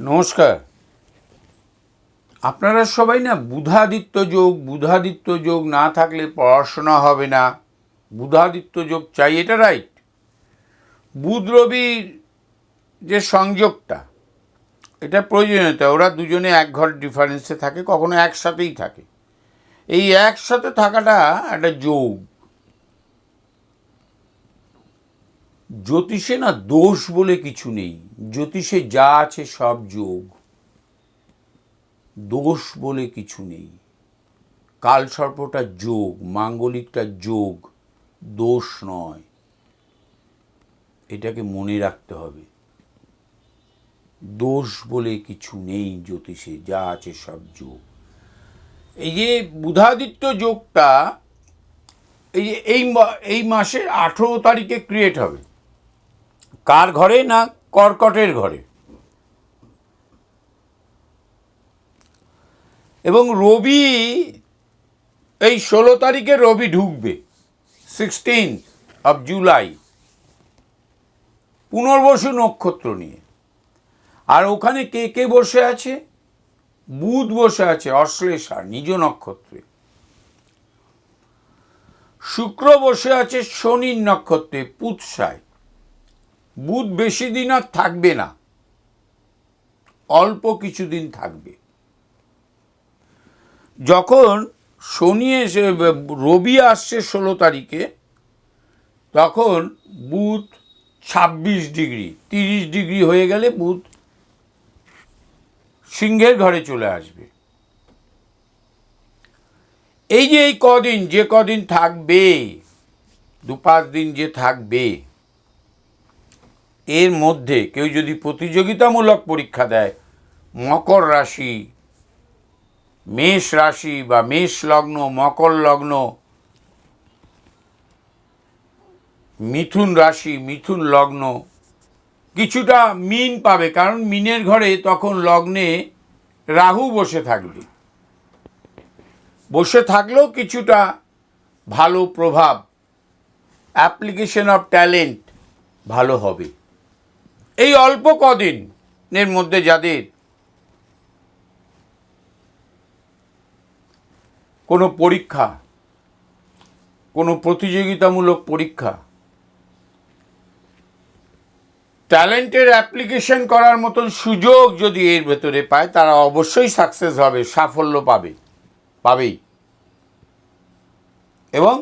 নমস্কার। আপনারা সবাই না বুধাদিত্য যোগ বুধাদিত্য যোগ না থাকলে পড়াশোনা হবে না। বুধাদিত্য যোগ চাই, এটা রাইট বুধ রবির যে সংযোগটা, এটা প্রয়োজনীয়তা, ওরা দুজনে এক ঘর ডিফারেন্সে থাকে, কখনো একসাথেই থাকে। এই একসাথে থাকাটা একটা যোগ। জ্যোতিষে না দোষ বলে কিছু নেই। জ্যোতিষে যা আছে সব যোগ। দোষ বলে কিছু নেই। কালসর্পটা যোগ, মাঙ্গলিকটা যোগ, দোষ নয়। এটাকে মনে রাখতে হবে। দোষ বলে কিছু নেই জ্যোতিষে, যা আছে সব যোগ। এই যে বুধাদিত্য যোগটা, এই যে এই এই মাসের আঠেরো তারিখে ক্রিয়েট হবে। কার ঘরে না কর্কটের ঘরে? এবং রবি, এই ষোলো তারিখে রবি ঢুকবে সিক্সটিন অফ জুলাই পুনর্বসু নক্ষত্র নিয়ে। আর ওখানে কে কে বসে আছে? বুধ বসে আছে, অশ্লেষা, নিজ নক্ষত্রে। শুক্র বসে আছে শনির নক্ষত্রে, পুৎসায়। বুধ বেশি দিন আর থাকবে না। অল্প কিছুদিন থাকবে। যখন শনি এসে, রবি আসছে ষোলো তারিখে, তখন বুধ ছাব্বিশ ডিগ্রি, তিরিশ ডিগ্রি হয়ে গেলে বুধ সিংহের ঘরে চলে আসবে। এই যে এই কদিন, যে কদিন থাকবে দু পাঁচ দিন যে থাকবে এর মধ্যে কেউ যদি প্রতিযোগিতামূলক পরীক্ষা দেয়, মকর রাশি, মেষ রাশি বা মেষ লগ্ন, মকর লগ্ন, মিথুন রাশি, মিথুন লগ্ন, কিছুটা মিন পাবে, কারণ মিনের ঘরে তখন লগ্নে রাহু বসে থাকবে। বসে থাকলেও কিছুটা ভালো প্রভাব, অ্যাপ্লিকেশন অফ ট্যালেন্ট ভালো হবে। এই অল্প কদিনের মধ্যে যাদের কোনো পরীক্ষা, কোনো প্রতিযোগিতামূলক পরীক্ষা, ট্যালেন্টের অ্যাপ্লিকেশন করার মতন সুযোগ যদি এর ভেতরে পায়, তারা অবশ্যই সাকসেস হবে, সাফল্য পাবে, পাবেই। এবং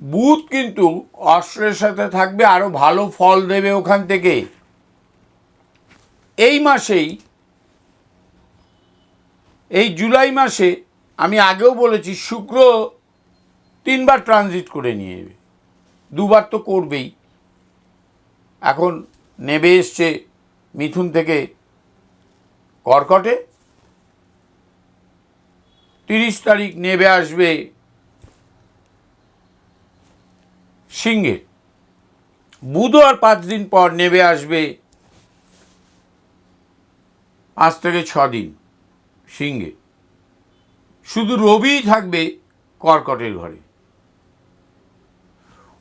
বুধ কিন্তু অস্ত্রের সাথে থাকবে আরও ভালো ফল দেবে ওখান থেকে। এই মাসেই, এই জুলাই মাসে আমি আগেও বলেছি, শুক্র তিনবার ট্রানজিট করে নিয়ে দুবার তো করবেই। এখন নেবে এসছে মিথুন থেকে কর্কটে। তিরিশ তারিখ নেবে আসবে সিংহে। বুধ আর পাঁচ দিন পর নেবে আসবে। পাঁচ থেকে ছ দিন সিংহে। শুধু রবিই থাকবে কর্কটের ঘরে।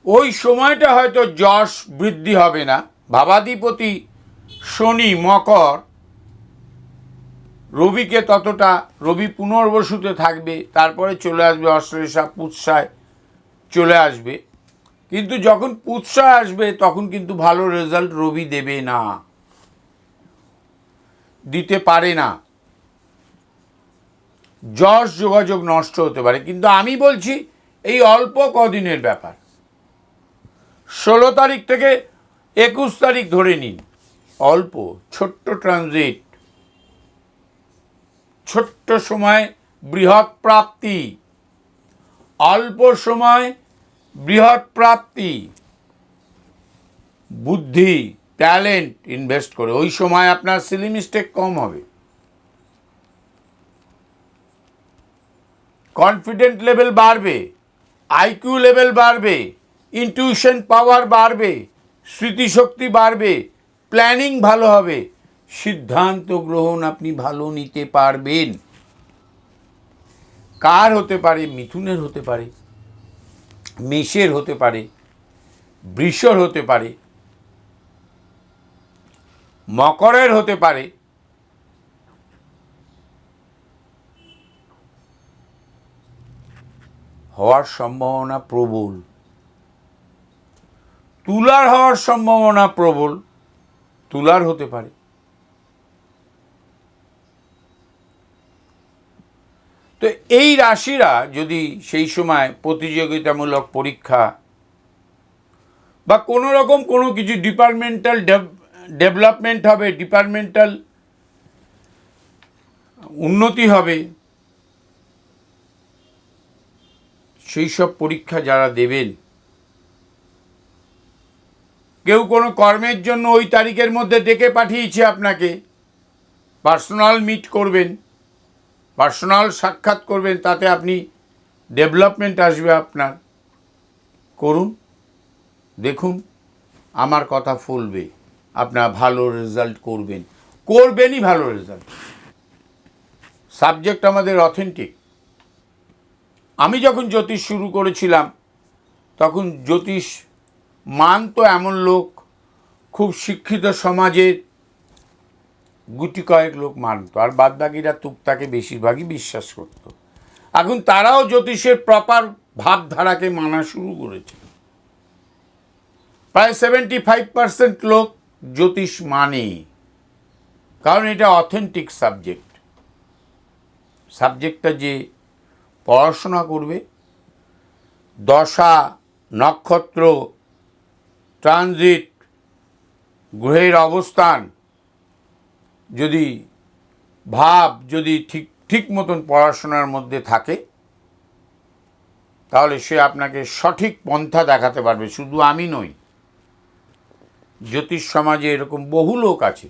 ওই সময়টা হয়তো যশ বৃদ্ধি হবে না। ভাবাধিপতি শনি, মকর, রবিকে ততটা, রবি পুনর্বসুতে থাকবে, তারপরে চলে আসবে অশ্লেষা, পুৎসায় চলে আসবে। কিন্তু যখন পুৎসা আসবে, তখন কিন্তু ভালো রেজাল্ট রবি দেবে না। দিতে পারে না। যশ যোগাযোগ নষ্ট হতে পারে। কিন্তু আমি বলছি, এই অল্প কদিনের ব্যাপার। ষোলো তারিখ থেকে একুশ তারিখ ধরে নিন। অল্প, ছোট্ট ট্রানজিট ছোট্ট সময় বৃহৎ প্রাপ্তি। অল্প সময় বৃহৎ প্রাপ্তি, বুদ্ধি, ট্যালেন্ট ইনভেস্ট করে, ওই সময় আপনার সিলি মিস্টেক কম হবে। কনফিডেন্ট লেভেল বাড়বে আইকিউ লেভেল বাড়বে ইনটিউশন পাওয়ার বাড়বে, স্মৃতিশক্তি বাড়বে প্ল্যানিং ভালো হবে, সিদ্ধান্ত গ্রহণ আপনি ভালো নিতে পারবেন। কার হতে পারে? মিথুনের হতে পারে। মেষের হতে পারে, বৃষর হতে পারে, মকরের হতে পারে, হওয়ার সম্ভাবনা প্রবল, তুলার হওয়ার সম্ভাবনা প্রবল, তুলার হতে পারে। তো এই রাশিরা যদি সেই সময় প্রতিযোগিতামূলক পরীক্ষা বা কোনো রকম কোনো কিছু ডিপার্টমেন্টাল ডেভেলপমেন্ট হবে ডিপার্টমেন্টাল উন্নতি হবে, সেই সব পরীক্ষা যারা দেবেন, কেউ কোনো কর্মের জন্য ওই তারিখের মধ্যে ডেকে পাঠিয়েছে আপনাকে পার্সোনাল মিট করবেন। পার্সোনাল সাক্ষাৎ করবেন, তাতে আপনি ডেভেলপমেন্ট আসবে আপনার। করুন, দেখুন, আমার কথা ফুলবে, আপনার ভালো রেজাল্ট করবেন। করবেনই ভালো রেজাল্ট সাবজেক্ট আমাদের অথেন্টিক আমি যখন জ্যোতিষ শুরু করেছিলাম, তখন জ্যোতিষ মানতো এমন লোক, খুব শিক্ষিত সমাজের গুটি কয়েক লোক মানত, আর বাদবাকিরা তুকতাকে বেশিরভাগই বিশ্বাস করত। এখন তারাও জ্যোতিষের প্রপার ভাবধারাকে মানা শুরু করেছে। প্রায় সেভেন্টি ফাইভ পার্সেন্ট লোক জ্যোতিষ মানে কারণ এটা অথেন্টিক সাবজেক্ট সাবজেক্টটা যে পড়াশোনা করবে, দশা, নক্ষত্র ট্রানজিট গ্রহের অবস্থান যদি ভাব যদি ঠিক ঠিক মতন পড়াশোনার মধ্যে থাকে, তাহলে সে আপনাকে সঠিক পন্থা দেখাতে পারবে। শুধু আমি নই, জ্যোতিষ সমাজে এরকম বহু লোক আছে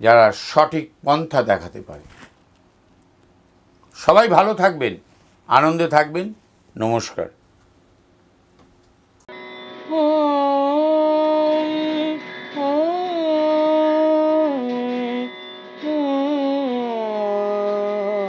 যারা সঠিক পন্থা দেখাতে পারে। সবাই ভালো থাকবেন, আনন্দে থাকবেন, নমস্কার।